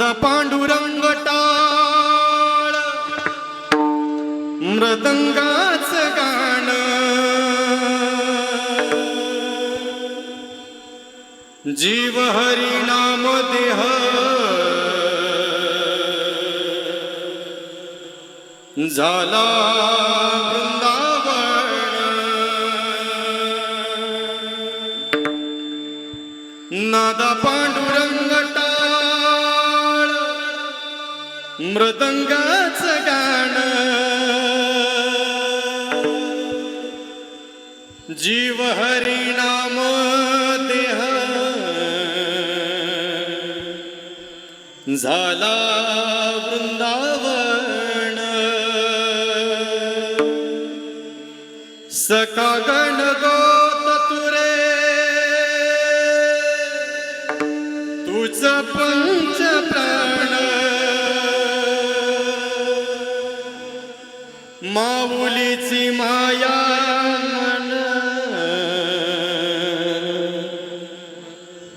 मृद पांडुरंग टाळ मृदंगाच गाण. जीव हरी नाम देह. झाला वृंदावन. नादा पांडुरंग मृदंगाच गाणं. जीव हरिणाम देह. झाला वृंदावन. सका गण गोत तुरे तुझ पंच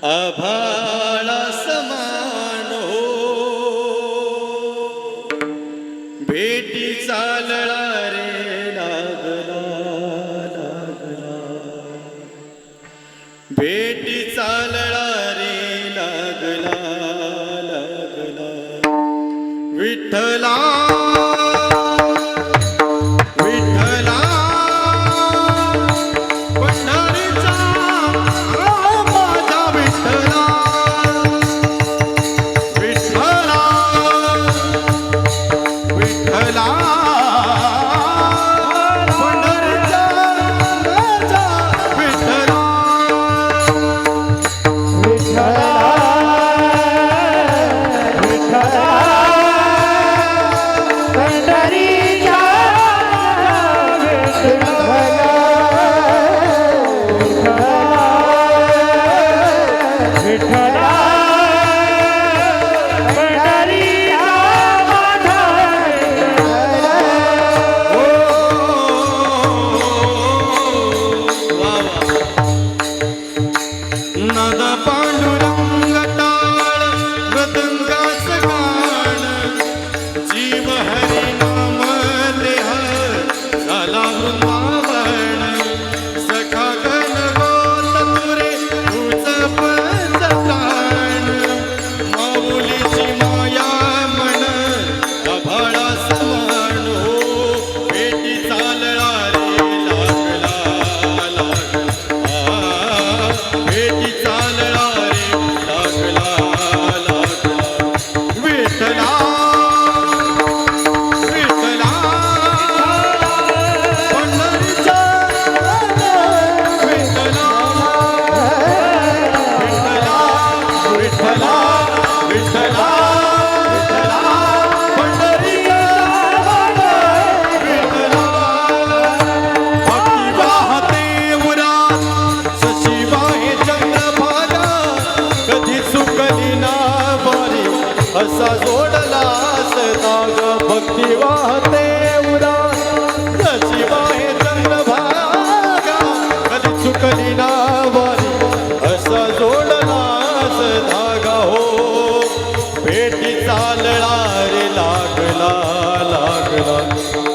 अभाळा समान हो. भेटी चालला रे लागला लागला भेटी चालला हरी असा जोडला सदाग भक्ती वाहते उरात सशिवाय कधी चुकली ना बारी असा जोडला धागा हो भेटी चालला लागला लागला.